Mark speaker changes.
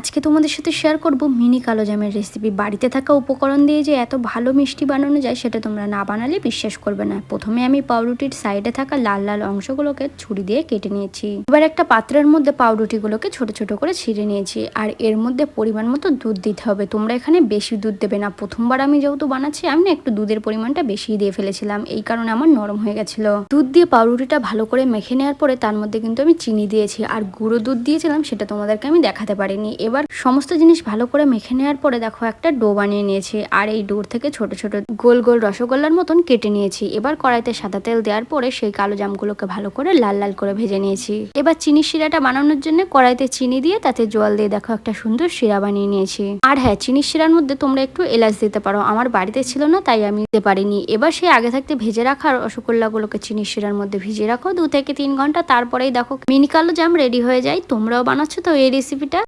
Speaker 1: আজকে তোমাদের সাথে শেয়ার করব মিনি কালো জামের রেসিপি বাড়িতে থাকা উপকরণ দিয়ে যে এত ভালো মিষ্টি বানানো যায়, সেটা তোমরা না বানালে বিশ্বাস করবে না। প্রথমে আমি পাউরুটির সাইডে থাকা লাল লাল অংশগুলোকে ছুরি দিয়ে কেটে নিয়েছি। এবার একটা পাত্রের মধ্যে পাউরুটিগুলোকে ছোট ছোট করে ছিঁড়ে নিয়েছি। আর এর মধ্যে পরিমাণ মতো দুধ দিতে হবে। তোমরা এখানে বেশি দুধ দেবে না। প্রথমবার আমি যেহেতু বানাচ্ছি, আমি না একটু দুধের পরিমাণটা বেশি দিয়ে ফেলেছিলাম। এই কারণে আমার নরম হয়ে গেছিল। দুধ দিয়ে পাউরুটিটা ভালো করে মেখে নেওয়ার পরে তার মধ্যে কিন্তু আমি চিনি দিয়েছি। আর গুঁড়ো দুধ দিয়েছিলাম, সেটা তোমাদেরকে আমি দেখাতে পারিনি। এবার সমস্ত জিনিস ভালো করে মেখে নেওয়ার পরে দেখো একটা ডো বানিয়ে নিয়েছি। আর এই ডোর থেকে ছোট ছোট গোল গোল রসগোল্লার মতন কেটে নিয়েছি। এবার কড়াইতে সাদা তেল দেওয়ার পরে সেই কালো জামগুলোকে ভালো করে লাল লাল করে ভেজে নিয়েছি। এবার চিনি শিরাটা বানানোর জন্য কড়াইতে চিনি দিয়ে তাতে জল দিয়ে দেখো একটা সুন্দর শিরা বানিয়ে নিয়েছি। আর হ্যাঁ চিনি শিরার মধ্যে তোমরা একটু এলাচ দিতে পারো। আমার বাড়িতে ছিল না, তাই আমি দিতে পারিনি। এবার সেই আগে থাকতে ভেজে রাখা রসগোল্লাগুলোকে চিনি শিরার মধ্যে ভিজিয়ে রাখো। দু থেকে তিন ঘণ্টা তারপরেই দেখো মিনি কালো জাম রেডি হয়ে যায়। তোমরাও বানাচ্ছ তো এই রেসিপিটা